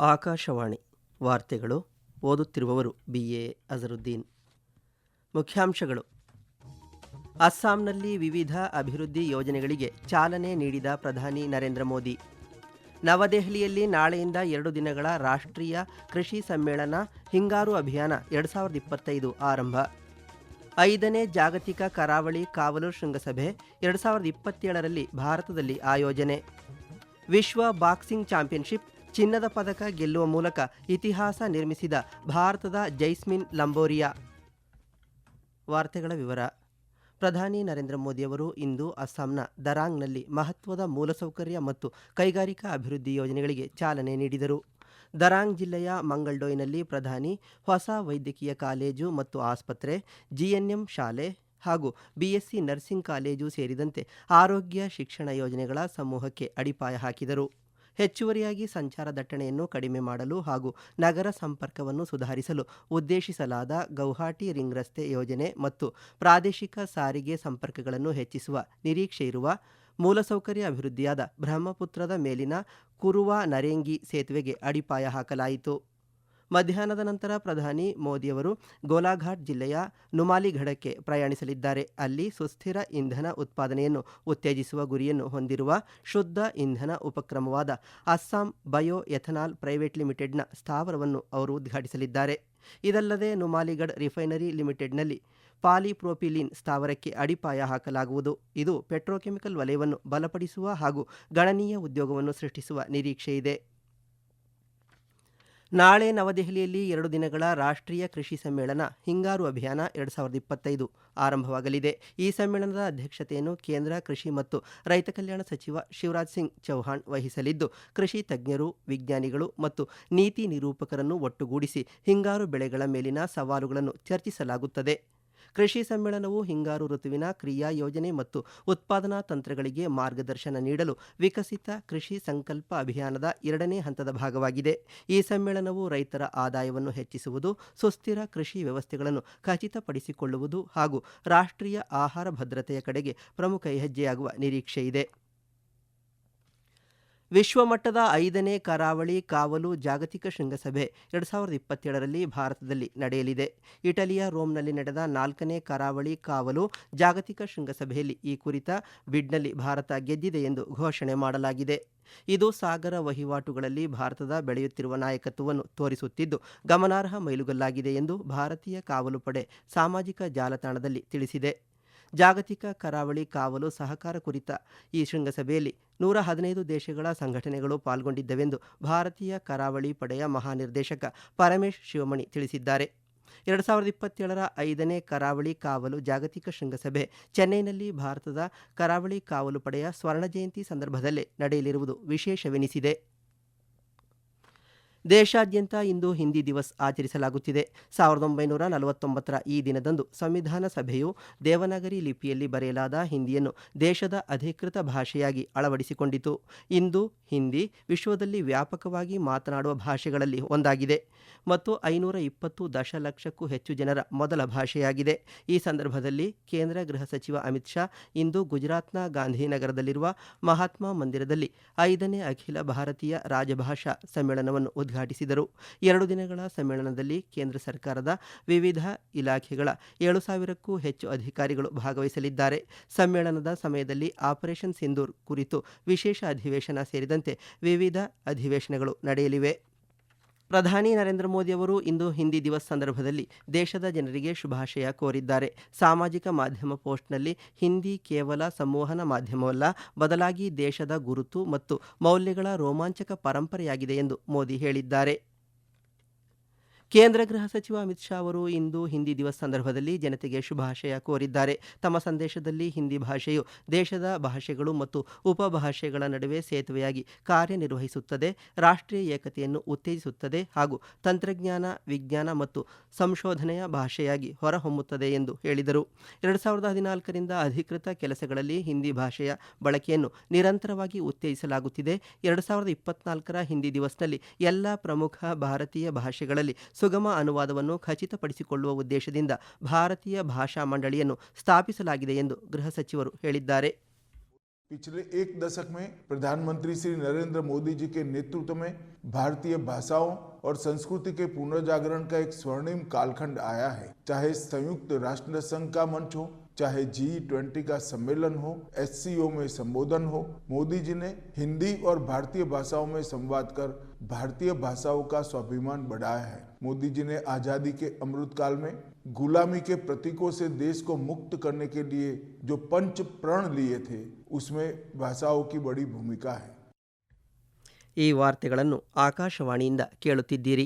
ಆಕಾಶವಾಣಿ ವಾರ್ತೆಗಳು ಓದುತ್ತಿರುವವರು B. A. Azharuddin. ಮುಖ್ಯಾಂಶಗಳು. ಅಸ್ಸಾಂನಲ್ಲಿ ವಿವಿಧ ಅಭಿವೃದ್ಧಿ ಯೋಜನೆಗಳಿಗೆ ಚಾಲನೆ ನೀಡಿದ ಪ್ರಧಾನಿ ನರೇಂದ್ರ ಮೋದಿ. ನವದೆಹಲಿಯಲ್ಲಿ ನಾಳೆಯಿಂದ ಎರಡು ದಿನಗಳ ರಾಷ್ಟ್ರೀಯ ಕೃಷಿ ಸಮ್ಮೇಳನ ಹಿಂಗಾರು ಅಭಿಯಾನ ಎರಡು ಸಾವಿರದ ಇಪ್ಪತ್ತೈದು ಆರಂಭ. ಐದನೇ ಜಾಗತಿಕ ಕರಾವಳಿ ಕಾವಲು ಶೃಂಗಸಭೆ ಎರಡು ಸಾವಿರದ ಇಪ್ಪತ್ತೇಳರಲ್ಲಿ ಭಾರತದಲ್ಲಿ ಆಯೋಜನೆ. ವಿಶ್ವ ಬಾಕ್ಸಿಂಗ್ ಚಾಂಪಿಯನ್ಶಿಪ್ ಚಿನ್ನದ ಪದಕ ಗೆಲ್ಲುವ ಮೂಲಕ ಇತಿಹಾಸ ನಿರ್ಮಿಸಿದ ಭಾರತದ ಜೈಸ್ಮಿನ್ ಲಂಬೋರಿಯಾ. ವಾರ್ತೆಗಳ ವಿವರ. ಪ್ರಧಾನಿ ನರೇಂದ್ರ ಮೋದಿಯವರು ಇಂದು ಅಸ್ಸಾಂನ ದರಾಂಗ್ನಲ್ಲಿ ಮಹತ್ವದ ಮೂಲಸೌಕರ್ಯ ಮತ್ತು ಕೈಗಾರಿಕಾ ಅಭಿವೃದ್ಧಿ ಯೋಜನೆಗಳಿಗೆ ಚಾಲನೆ ನೀಡಿದರು. ದರಾಂಗ್ ಜಿಲ್ಲೆಯ ಮಂಗಲ್ಡೋಯ್ನಲ್ಲಿ ಪ್ರಧಾನಿ ಹೊಸ ವೈದ್ಯಕೀಯ ಕಾಲೇಜು ಮತ್ತು ಆಸ್ಪತ್ರೆ ಜಿಎನ್ಎಂ ಶಾಲೆ ಹಾಗೂ ಬಿಎಸ್ಸಿ ನರ್ಸಿಂಗ್ ಕಾಲೇಜು ಸೇರಿದಂತೆ ಆರೋಗ್ಯ ಶಿಕ್ಷಣ ಯೋಜನೆಗಳ ಸಮೂಹಕ್ಕೆ ಅಡಿಪಾಯ ಹಾಕಿದರು. ಹೆಚ್ಚುವರಿಯಾಗಿ ಸಂಚಾರ ದಟ್ಟಣೆಯನ್ನು ಕಡಿಮೆ ಮಾಡಲು ಹಾಗೂ ನಗರ ಸಂಪರ್ಕವನ್ನು ಸುಧಾರಿಸಲು ಉದ್ದೇಶಿಸಲಾದ ಗೌಹಾಟಿ ರಿಂಗ್ ರಸ್ತೆ ಯೋಜನೆ ಮತ್ತು ಪ್ರಾದೇಶಿಕ ಸಾರಿಗೆ ಸಂಪರ್ಕಗಳನ್ನು ಹೆಚ್ಚಿಸುವ ನಿರೀಕ್ಷೆ ಇರುವ ಮೂಲಸೌಕರ್ಯ ಅಭಿವೃದ್ಧಿಯಾದ ಬ್ರಹ್ಮಪುತ್ರದ ಮೇಲಿನ ಕುರುವ ನರೇಂಗಿ ಸೇತುವೆಗೆ ಅಡಿಪಾಯ ಹಾಕಲಾಯಿತು. ಮಧ್ಯಾಹ್ನದ ನಂತರ ಪ್ರಧಾನಿ ಮೋದಿಯವರು ಗೋಲಾಘಾಟ್ ಜಿಲ್ಲೆಯ ನುಮಾಲಿಗಢಕ್ಕೆ ಪ್ರಯಾಣಿಸಲಿದ್ದಾರೆ. ಅಲ್ಲಿ ಸುಸ್ಥಿರ ಇಂಧನ ಉತ್ಪಾದನೆಯನ್ನು ಉತ್ತೇಜಿಸುವ ಗುರಿಯನ್ನು ಹೊಂದಿರುವ ಶುದ್ಧ ಇಂಧನ ಉಪಕ್ರಮವಾದ ಅಸ್ಸಾಂ ಬಯೋ ಎಥನಾಲ್ ಪ್ರೈವೇಟ್ ಲಿಮಿಟೆಡ್ನ ಸ್ಥಾವರವನ್ನು ಅವರು ಉದ್ಘಾಟಿಸಲಿದ್ದಾರೆ. ಇದಲ್ಲದೆ ನುಮಾಲಿಗಢ್ ರಿಫೈನರಿ ಲಿಮಿಟೆಡ್ನಲ್ಲಿ ಪಾಲಿಪ್ರೋಪಿಲಿನ್ ಸ್ಥಾವರಕ್ಕೆ ಅಡಿಪಾಯ ಹಾಕಲಾಗುವುದು. ಇದು ಪೆಟ್ರೋಕೆಮಿಕಲ್ ವಲಯವನ್ನು ಬಲಪಡಿಸುವ ಹಾಗೂ ಗಣನೀಯ ಉದ್ಯೋಗವನ್ನು ಸೃಷ್ಟಿಸುವ ನಿರೀಕ್ಷೆಯಿದೆ. ನಾಳೆ ನವದೆಹಲಿಯಲ್ಲಿ ಎರಡು ದಿನಗಳ ರಾಷ್ಟ್ರೀಯ ಕೃಷಿ ಸಮ್ಮೇಳನ, ಹಿಂಗಾರು ಅಭಿಯಾನ ಎರಡು ಸಾವಿರದ ಇಪ್ಪತ್ತೈದು ಆರಂಭವಾಗಲಿದೆ. ಈ ಸಮ್ಮೇಳನದ ಅಧ್ಯಕ್ಷತೆಯನ್ನು ಕೇಂದ್ರ ಕೃಷಿ ಮತ್ತು ರೈತ ಕಲ್ಯಾಣ ಸಚಿವ ಶಿವರಾಜ್ ಸಿಂಗ್ ಚೌಹಾಣ್ ವಹಿಸಲಿದ್ದು, ಕೃಷಿ ತಜ್ಞರು, ವಿಜ್ಞಾನಿಗಳು ಮತ್ತು ನೀತಿ ನಿರೂಪಕರನ್ನು ಒಟ್ಟುಗೂಡಿಸಿ ಹಿಂಗಾರು ಬೆಳೆಗಳ ಮೇಲಿನ ಸವಾಲುಗಳನ್ನು ಚರ್ಚಿಸಲಾಗುತ್ತದೆ. ಕೃಷಿ ಸಮ್ಮೇಳನವು ಹಿಂಗಾರು ಋತುವಿನ ಕ್ರಿಯಾ ಯೋಜನೆ ಮತ್ತು ಉತ್ಪಾದನಾ ತಂತ್ರಗಳಿಗೆ ಮಾರ್ಗದರ್ಶನ ನೀಡಲು ವಿಕಸಿತ ಕೃಷಿ ಸಂಕಲ್ಪ ಅಭಿಯಾನದ ಎರಡನೇ ಹಂತದ ಭಾಗವಾಗಿದೆ. ಈ ಸಮ್ಮೇಳನವು ರೈತರ ಆದಾಯವನ್ನು ಹೆಚ್ಚಿಸುವುದು, ಸುಸ್ಥಿರ ಕೃಷಿ ವ್ಯವಸ್ಥೆಗಳನ್ನು ಖಚಿತಪಡಿಸಿಕೊಳ್ಳುವುದು ಹಾಗೂ ರಾಷ್ಟ್ರೀಯ ಆಹಾರ ಭದ್ರತೆಯ ಕಡೆಗೆ ಪ್ರಮುಖ ಹೆಜ್ಜೆಯಾಗುವ ನಿರೀಕ್ಷೆಯಿದೆ. ವಿಶ್ವಮಟ್ಟದ ಐದನೇ ಕರಾವಳಿ ಕಾವಲು ಜಾಗತಿಕ ಶೃಂಗಸಭೆ ಎರಡು ಸಾವಿರದ ಇಪ್ಪತ್ತೇಳರಲ್ಲಿ ಭಾರತದಲ್ಲಿ ನಡೆಯಲಿದೆ. ಇಟಲಿಯ ರೋಮ್ನಲ್ಲಿ ನಡೆದ ನಾಲ್ಕನೇ ಕರಾವಳಿ ಕಾವಲು ಜಾಗತಿಕ ಶೃಂಗಸಭೆಯಲ್ಲಿ ಈ ಕುರಿತ ಬಿಡ್ನಲ್ಲಿ ಭಾರತ ಗೆದ್ದಿದೆ ಎಂದು ಘೋಷಣೆ ಮಾಡಲಾಗಿದೆ. ಇದು ಸಾಗರ ವಹಿವಾಟುಗಳಲ್ಲಿ ಭಾರತದ ಬೆಳೆಯುತ್ತಿರುವ ನಾಯಕತ್ವವನ್ನು ತೋರಿಸುತ್ತಿದ್ದು, ಗಮನಾರ್ಹ ಮೈಲುಗಲ್ಲಾಗಿದೆ ಎಂದು ಭಾರತೀಯ ಕಾವಲು ಪಡೆ ಸಾಮಾಜಿಕ ಜಾಲತಾಣದಲ್ಲಿ ತಿಳಿಸಿದೆ. ಜಾಗತಿಕ ಕರಾವಳಿ ಕಾವಲು ಸಹಕಾರ ಕುರಿತ ಈ ಶೃಂಗಸಭೆಯಲ್ಲಿ ನೂರ ಹದಿನೈದು ದೇಶಗಳ ಸಂಘಟನೆಗಳು ಪಾಲ್ಗೊಂಡಿದ್ದವೆಂದು ಭಾರತೀಯ ಕರಾವಳಿ ಪಡೆಯ ಮಹಾನಿರ್ದೇಶಕ ಪರಮೇಶ್ ಶಿವಮಣಿ ತಿಳಿಸಿದ್ದಾರೆ. ಎರಡು ಸಾವಿರದ ಇಪ್ಪತ್ತೇಳರ ಐದನೇ ಕರಾವಳಿ ಕಾವಲು ಜಾಗತಿಕ ಶೃಂಗಸಭೆ ಚೆನ್ನೈನಲ್ಲಿ ಭಾರತದ ಕರಾವಳಿ ಕಾವಲು ಪಡೆಯ ಸ್ವರ್ಣ ಜಯಂತಿ ಸಂದರ್ಭದಲ್ಲೇ ನಡೆಯಲಿರುವುದು ವಿಶೇಷವೆನಿಸಿದೆ. ದೇಶಾದ್ಯಂತ ಇಂದು ಹಿಂದಿ ದಿವಸ್ ಆಚರಿಸಲಾಗುತ್ತಿದೆ. ಸಾವಿರದ ಒಂಬೈನೂರ ನಲವತ್ತೊಂಬತ್ತರ ಈ ದಿನದಂದು ಸಂವಿಧಾನ ಸಭೆಯು ದೇವನಾಗರಿ ಲಿಪಿಯಲ್ಲಿ ಬರೆಯಲಾದ ಹಿಂದಿಯನ್ನು ದೇಶದ ಅಧಿಕೃತ ಭಾಷೆಯಾಗಿ ಅಳವಡಿಸಿಕೊಂಡಿತು. ಇಂದು ಹಿಂದಿ ವಿಶ್ವದಲ್ಲಿ ವ್ಯಾಪಕವಾಗಿ ಮಾತನಾಡುವ ಭಾಷೆಗಳಲ್ಲಿ ಒಂದಾಗಿದೆ. ಮತ್ತು ಐನೂರ ಇಪ್ಪತ್ತು ದಶಲಕ್ಷಕ್ಕೂ ಹೆಚ್ಚು ಜನರ ಮೊದಲ ಭಾಷೆಯಾಗಿದೆ. ಈ ಸಂದರ್ಭದಲ್ಲಿ ಕೇಂದ್ರ ಗೃಹ ಸಚಿವ ಅಮಿತ್ ಶಾ ಇಂದು ಗುಜರಾತ್ನ ಗಾಂಧಿನಗರದಲ್ಲಿರುವ ಮಹಾತ್ಮ ಮಂದಿರದಲ್ಲಿ ಐದನೇ ಅಖಿಲ ಭಾರತೀಯ ರಾಜಭಾಷಾ ಸಮ್ಮೇಳನವನ್ನು ಉದ್ಘಾಟಿಸಿದರು. ಎರಡು ದಿನಗಳ ಸಮ್ಮೇಳನದಲ್ಲಿ ಕೇಂದ್ರ ಸರ್ಕಾರದ ವಿವಿಧ ಇಲಾಖೆಗಳ ಏಳು ಸಾವಿರಕ್ಕೂ ಹೆಚ್ಚು ಅಧಿಕಾರಿಗಳು ಭಾಗವಹಿಸಲಿದ್ದಾರೆ. ಸಮ್ಮೇಳನದ ಸಮಯದಲ್ಲಿ ಆಪರೇಷನ್ ಸಿಂಧೂರ್ ಕುರಿತು ವಿಶೇಷ ಅಧಿವೇಶನ ಸೇರಿದಂತೆ ವಿವಿಧ ಅಧಿವೇಶನಗಳು ನಡೆಯಲಿವೆ. ಪ್ರಧಾನಿ ನರೇಂದ್ರ ಮೋದಿ ಅವರು ಇಂದು ಹಿಂದಿ ದಿವಸ್ ಸಂದರ್ಭದಲ್ಲಿ ದೇಶದ ಜನರಿಗೆ ಶುಭಾಶಯ ಕೋರಿದ್ದಾರೆ. ಸಾಮಾಜಿಕ ಮಾಧ್ಯಮ ಪೋಸ್ಟ್ನಲ್ಲಿ ಹಿಂದಿ ಕೇವಲ ಸಂವಹನ ಮಾಧ್ಯಮವಲ್ಲ, ಬದಲಾಗಿ ದೇಶದ ಗುರುತು ಮತ್ತು ಮೌಲ್ಯಗಳ ರೋಮಾಂಚಕ ಪರಂಪರೆಯಾಗಿದೆ ಎಂದು ಮೋದಿ ಹೇಳಿದ್ದಾರೆ. ಕೇಂದ್ರ ಗೃಹ ಸಚಿವ ಅಮಿತ್ ಶಾ ಅವರು ಇಂದು ಹಿಂದಿ ದಿವಸ್ ಸಂದರ್ಭದಲ್ಲಿ ಜನತೆಗೆ ಶುಭಾಶಯ ಕೋರಿದ್ದಾರೆ. ತಮ್ಮ ಸಂದೇಶದಲ್ಲಿ ಹಿಂದಿ ಭಾಷೆಯು ದೇಶದ ಭಾಷೆಗಳು ಮತ್ತು ಉಪಭಾಷೆಗಳ ನಡುವೆ ಸೇತುವೆಯಾಗಿ ಕಾರ್ಯನಿರ್ವಹಿಸುತ್ತದೆ, ರಾಷ್ಟ್ರೀಯ ಏಕತೆಯನ್ನು ಉತ್ತೇಜಿಸುತ್ತದೆ ಹಾಗೂ ತಂತ್ರಜ್ಞಾನ, ವಿಜ್ಞಾನ ಮತ್ತು ಸಂಶೋಧನೆಯ ಭಾಷೆಯಾಗಿ ಹೊರಹೊಮ್ಮುತ್ತದೆ ಎಂದು ಹೇಳಿದರು. ಎರಡು ಸಾವಿರದ ಹದಿನಾಲ್ಕರಿಂದ ಅಧಿಕೃತ ಕೆಲಸಗಳಲ್ಲಿ ಹಿಂದಿ ಭಾಷೆಯ ಬಳಕೆಯನ್ನು ನಿರಂತರವಾಗಿ ಉತ್ತೇಜಿಸಲಾಗುತ್ತಿದೆ. ಎರಡು ಸಾವಿರದ ಇಪ್ಪತ್ನಾಲ್ಕರ ಹಿಂದಿ ದಿವಸ್ನಲ್ಲಿ ಎಲ್ಲ ಪ್ರಮುಖ ಭಾರತೀಯ ಭಾಷೆಗಳಲ್ಲಿ ಸುಗಮ ಅನುವಾದವನ್ನು ಖಚಿತಪಡಿಸಿಕೊಳ್ಳುವ ಉದ್ದೇಶದಿಂದ ಭಾರತೀಯ ಭಾಷಾ ಮಂಡಳಿಯನ್ನು ಸ್ಥಾಪಿಸಲಾಗಿದೆ ಎಂದು ಗೃಹ ಸಚಿವರು ಹೇಳಿದ್ದಾರೆ पिछले एक दशक में प्रधानमंत्री श्री नरेंद्र मोदी जी के नेतृत्व में भारतीय भाषाओं और संस्कृति के पुनर्जागरण का एक स्वर्णिम कालखंड आया है चाहे संयुक्त राष्ट्र संघ का मंच हो चाहे जी ट्वेंटी का सम्मेलन हो एस में संबोधन हो मोदी जी ने हिंदी और भारतीय भाषाओं में संवाद कर भारतीय भाषाओं का स्वाभिमान बढ़ाया है मोदी जी ने आजादी के अमृत काल में गुलामी के प्रतीकों से देश को मुक्त करने के लिए जो पंच प्रण लिए थे उसमें भाषाओं की बड़ी भूमिका है ಈ ವಾರ್ತೆಗಳನ್ನು ಆಕಾಶವಾಣಿಯಿಂದ ಕೇಳುತ್ತಿದ್ದೀರಿ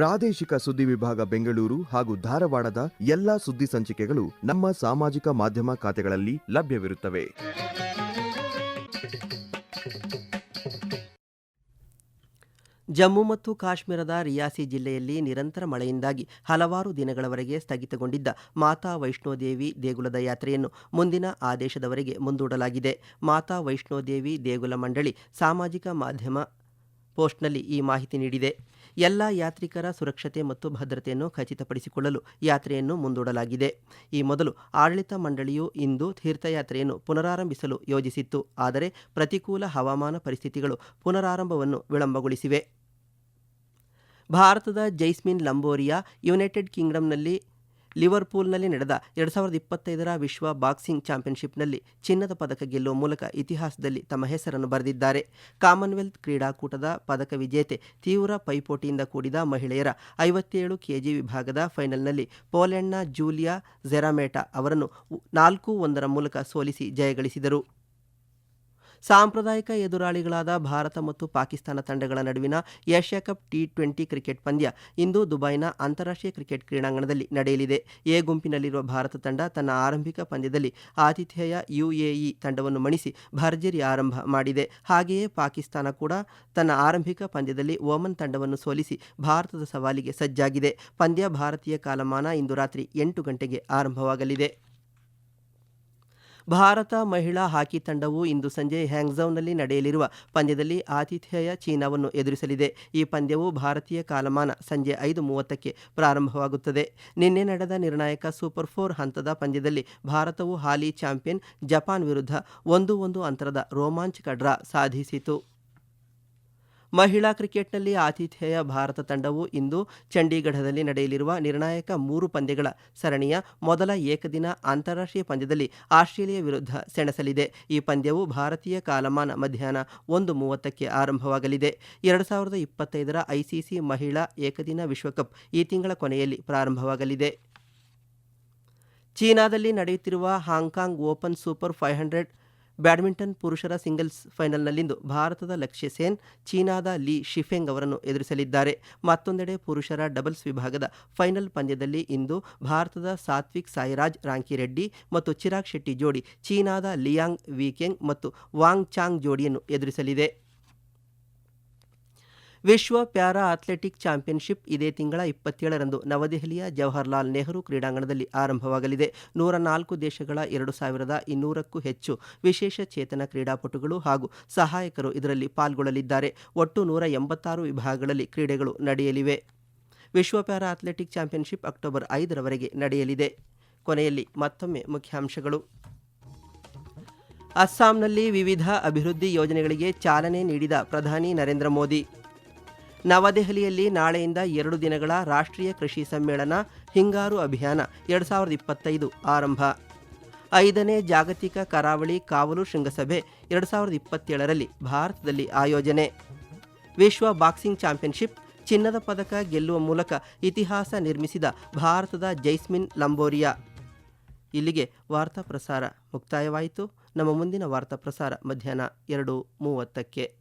ಪ್ರಾದೇಶಿಕ ಸುದ್ದಿ ವಿಭಾಗ ಬೆಂಗಳೂರು ಹಾಗೂ ಧಾರವಾಡದ ಎಲ್ಲಾ ಸುದ್ದಿ ಸಂಚಿಕೆಗಳು ನಮ್ಮ ಸಾಮಾಜಿಕ ಮಾಧ್ಯಮ ಖಾತೆಗಳಲ್ಲಿ ಲಭ್ಯವಿರುತ್ತವೆ. ಜಮ್ಮು ಮತ್ತು ಕಾಶ್ಮೀರದ ರಿಯಾಸಿ ಜಿಲ್ಲೆಯಲ್ಲಿ ನಿರಂತರ ಮಳೆಯಿಂದಾಗಿ ಹಲವಾರು ದಿನಗಳವರೆಗೆ ಸ್ಥಗಿತಗೊಂಡಿದ್ದ ಮಾತಾ ವೈಷ್ಣೋದೇವಿ ದೇಗುಲದ ಯಾತ್ರೆಯನ್ನು ಮುಂದಿನ ಆದೇಶದವರೆಗೆ ಮುಂದೂಡಲಾಗಿದೆ. ಮಾತಾ ವೈಷ್ಣೋದೇವಿ ದೇಗುಲ ಮಂಡಳಿ ಸಾಮಾಜಿಕ ಮಾಧ್ಯಮ ಪೋಸ್ಟ್ನಲ್ಲಿ ಈ ಮಾಹಿತಿ ನೀಡಿದೆ. ಎಲ್ಲ ಯಾತ್ರಿಕರ ಸುರಕ್ಷತೆ ಮತ್ತು ಭದ್ರತೆಯನ್ನು ಖಚಿತಪಡಿಸಿಕೊಳ್ಳಲು ಯಾತ್ರೆಯನ್ನು ಮುಂದೂಡಲಾಗಿದೆ. ಈ ಮೊದಲು ಆಡಳಿತ ಮಂಡಳಿಯು ಇಂದು ತೀರ್ಥಯಾತ್ರೆಯನ್ನು ಪುನರಾರಂಭಿಸಲು ಯೋಜಿಸಿತ್ತು. ಆದರೆ ಪ್ರತಿಕೂಲ ಹವಾಮಾನ ಪರಿಸ್ಥಿತಿಗಳು ಪುನರಾರಂಭವನ್ನು ವಿಳಂಬಗೊಳಿಸಿವೆ. ಭಾರತದ ಜೈಸ್ಮಿನ್ ಲಂಬೋರಿಯಾ ಯುನೈಟೆಡ್ ಕಿಂಗ್ಡಮ್ನಲ್ಲಿ ಲಿವರ್ಪೂಲ್ನಲ್ಲಿ ನಡೆದ ಎರಡು ಸಾವಿರದ ಇಪ್ಪತ್ತೈದರ ವಿಶ್ವ ಬಾಕ್ಸಿಂಗ್ ಚಾಂಪಿಯನ್ಶಿಪ್ನಲ್ಲಿ ಚಿನ್ನದ ಪದಕ ಗೆಲ್ಲುವ ಮೂಲಕ ಇತಿಹಾಸದಲ್ಲಿ ತಮ್ಮ ಹೆಸರನ್ನು ಬರೆದಿದ್ದಾರೆ. ಕಾಮನ್ವೆಲ್ತ್ ಕ್ರೀಡಾಕೂಟದ ಪದಕ ವಿಜೇತೆ, ತೀವ್ರ ಪೈಪೋಟಿಯಿಂದ ಕೂಡಿದ ಮಹಿಳೆಯರ ಐವತ್ತೇಳು ಕೆಜಿ ವಿಭಾಗದ ಫೈನಲ್ನಲ್ಲಿ ಪೋಲೆಂಡ್ನ ಜೂಲಿಯಾ ಜೆರಾಮೇಟಾ ಅವರನ್ನು ನಾಲ್ಕು ಒಂದರ ಮೂಲಕ ಸೋಲಿಸಿ ಜಯಗಳಿಸಿದರು. ಸಾಂಪ್ರದಾಯಿಕ ಎದುರಾಳಿಗಳಾದ ಭಾರತ ಮತ್ತು ಪಾಕಿಸ್ತಾನ ತಂಡಗಳ ನಡುವಿನ Asia cup T twenty cricket ಪಂದ್ಯ ಇಂದು ದುಬೈನ ಅಂತಾರಾಷ್ಟ್ರೀಯ ಕ್ರಿಕೆಟ್ ಕ್ರೀಡಾಂಗಣದಲ್ಲಿ ನಡೆಯಲಿದೆ. ಎ ಗುಂಪಿನಲ್ಲಿರುವ ಭಾರತ ತಂಡ ತನ್ನ ಆರಂಭಿಕ ಪಂದ್ಯದಲ್ಲಿ ಆತಿಥೇಯ ಯುಎಇ ತಂಡವನ್ನು ಮಣಿಸಿ ಭರ್ಜರಿ ಆರಂಭ ಮಾಡಿದೆ. ಹಾಗೆಯೇ ಪಾಕಿಸ್ತಾನ ಕೂಡ ತನ್ನ ಆರಂಭಿಕ ಪಂದ್ಯದಲ್ಲಿ ಓಮನ್ ತಂಡವನ್ನು ಸೋಲಿಸಿ ಭಾರತದ ಸವಾಲಿಗೆ ಸಜ್ಜಾಗಿದೆ. ಪಂದ್ಯ ಭಾರತೀಯ ಕಾಲಮಾನ ಇಂದು ರಾತ್ರಿ ಎಂಟು ಗಂಟೆಗೆ ಆರಂಭವಾಗಲಿದೆ. ಭಾರತ ಮಹಿಳಾ ಹಾಕಿ ತಂಡವು ಇಂದು ಸಂಜೆ ಹ್ಯಾಂಗ್ಝೌನಲ್ಲಿ ನಡೆಯಲಿರುವ ಪಂದ್ಯದಲ್ಲಿ ಆತಿಥೇಯ ಚೀನಾವನ್ನು ಎದುರಿಸಲಿದೆ. ಈ ಪಂದ್ಯವು ಭಾರತೀಯ ಕಾಲಮಾನ ಸಂಜೆ ಐದು ಮೂವತ್ತಕ್ಕೆ ಪ್ರಾರಂಭವಾಗುತ್ತದೆ. ನಿನ್ನೆ ನಡೆದ ನಿರ್ಣಾಯಕ ಸೂಪರ್ ಫೋರ್ ಹಂತದ ಪಂದ್ಯದಲ್ಲಿ ಭಾರತವು ಹಾಲಿ ಚಾಂಪಿಯನ್ ಜಪಾನ್ ವಿರುದ್ಧ ಒಂದು ಒಂದು ಅಂತರದ ರೋಮಾಂಚಕ ಡ್ರಾ ಸಾಧಿಸಿತು. ಮಹಿಳಾ ಕ್ರಿಕೆಟ್ನಲ್ಲಿ ಆತಿಥೇಯ ಭಾರತ ತಂಡವು ಇಂದು ಚಂಡೀಗಢದಲ್ಲಿ ನಡೆಯಲಿರುವ ನಿರ್ಣಾಯಕ ಮೂರು ಪಂದ್ಯಗಳ ಸರಣಿಯ ಮೊದಲ ಏಕದಿನ ಅಂತಾರಾಷ್ಟ್ರೀಯ ಪಂದ್ಯದಲ್ಲಿ ಆಸ್ಟ್ರೇಲಿಯಾ ವಿರುದ್ಧ ಸೆಣಸಲಿದೆ. ಈ ಪಂದ್ಯವು ಭಾರತೀಯ ಕಾಲಮಾನ ಮಧ್ಯಾಹ್ನ ಒಂದು ಮೂವತ್ತಕ್ಕೆ ಆರಂಭವಾಗಲಿದೆ. ಎರಡು ಸಾವಿರದ ಇಪ್ಪತ್ತೈದರ ಐಸಿಸಿ ಮಹಿಳಾ ಏಕದಿನ ವಿಶ್ವಕಪ್ ಈ ತಿಂಗಳ ಕೊನೆಯಲ್ಲಿ ಪ್ರಾರಂಭವಾಗಲಿದೆ. ಚೀನಾದಲ್ಲಿ ನಡೆಯುತ್ತಿರುವ Hong Kong open super five hundred badminton ಪುರುಷರ ಸಿಂಗಲ್ಸ್ ಫೈನಲ್ನಲ್ಲಿಂದು ಭಾರತದ ಲಕ್ಷ್ಯ ಸೇನ್, ಚೀನಾದ ಲೀ ಶಿಫೆಂಗ್ ಅವರನ್ನು ಎದುರಿಸಲಿದ್ದಾರೆ. ಮತ್ತೊಂದೆಡೆ ಪುರುಷರ ಡಬಲ್ಸ್ ವಿಭಾಗದ ಫೈನಲ್ ಪಂದ್ಯದಲ್ಲಿ ಇಂದು ಭಾರತದ ಸಾತ್ವಿಕ್ ಸಾಯಿರಾಜ್ ರಾಂಕಿರೆಡ್ಡಿ ಮತ್ತು ಚಿರಾಗ್ ಶೆಟ್ಟಿ ಜೋಡಿ ಚೀನಾದ ಲಿಯಾಂಗ್ ವೀಕೆಂಗ್ ಮತ್ತು ವಾಂಗ್ ಚಾಂಗ್ ಜೋಡಿಯನ್ನು ಎದುರಿಸಲಿದೆ. ವಿಶ್ವ ಪ್ಯಾರಾ ಅಥ್ಲೆಟಿಕ್ ಚಾಂಪಿಯನ್ಶಿಪ್ ಇದೇ ತಿಂಗಳ ಇಪ್ಪತ್ತೇಳರಂದು ನವದೆಹಲಿಯ ಜವಾಹರ್ಲಾಲ್ ನೆಹರು ಕ್ರೀಡಾಂಗಣದಲ್ಲಿ ಆರಂಭವಾಗಲಿದೆ. ನೂರ ನಾಲ್ಕು ದೇಶಗಳ ಎರಡು ಸಾವಿರದ ಇನ್ನೂರಕ್ಕೂ ಹೆಚ್ಚು ವಿಶೇಷ ಚೇತನ ಕ್ರೀಡಾಪಟುಗಳು ಹಾಗೂ ಸಹಾಯಕರು ಇದರಲ್ಲಿ ಪಾಲ್ಗೊಳ್ಳಲಿದ್ದಾರೆ. ಒಟ್ಟು ನೂರ ಎಂಬತ್ತಾರು ವಿಭಾಗಗಳಲ್ಲಿ ಕ್ರೀಡೆಗಳು ನಡೆಯಲಿವೆ. ವಿಶ್ವ ಪ್ಯಾರಾ ಅಥ್ಲೆಟಿಕ್ ಚಾಂಪಿಯನ್ಶಿಪ್ ಅಕ್ಟೋಬರ್ ಐದರವರೆಗೆ ನಡೆಯಲಿದೆ. ಕೊನೆಯಲ್ಲಿ ಮತ್ತೊಮ್ಮೆ ಮುಖ್ಯಾಂಶಗಳು. ಅಸ್ಸಾಂನಲ್ಲಿ ವಿವಿಧ ಅಭಿವೃದ್ಧಿ ಯೋಜನೆಗಳಿಗೆ ಚಾಲನೆ ನೀಡಿದ ಪ್ರಧಾನಿ ನರೇಂದ್ರ ಮೋದಿ. ನವದೆಹಲಿಯಲ್ಲಿ ನಾಳೆಯಿಂದ ಎರಡು ದಿನಗಳ ರಾಷ್ಟ್ರೀಯ ಕೃಷಿ ಸಮ್ಮೇಳನ, ಹಿಂಗಾರು ಅಭಿಯಾನ ಎರಡು ಸಾವಿರದ ಇಪ್ಪತ್ತೈದು ಆರಂಭ. ಐದನೇ ಜಾಗತಿಕ ಕರಾವಳಿ ಕಾವಲು ಶೃಂಗಸಭೆ ಎರಡು ಸಾವಿರದ ಇಪ್ಪತ್ತೇಳರಲ್ಲಿ ಭಾರತದಲ್ಲಿ ಆಯೋಜನೆ. ವಿಶ್ವ ಬಾಕ್ಸಿಂಗ್ ಚಾಂಪಿಯನ್ಶಿಪ್, ಚಿನ್ನದ ಪದಕ ಗೆಲ್ಲುವ ಮೂಲಕ ಇತಿಹಾಸ ನಿರ್ಮಿಸಿದ ಭಾರತದ ಜೈಸ್ಮಿನ್ ಲಂಬೋರಿಯಾ. ಇಲ್ಲಿಗೆ ವಾರ್ತಾ ಪ್ರಸಾರ ಮುಕ್ತಾಯವಾಯಿತು. ನಮ್ಮ ಮುಂದಿನ ವಾರ್ತಾ ಪ್ರಸಾರ ಮಧ್ಯಾಹ್ನ ಎರಡು ಮೂವತ್ತಕ್ಕೆ.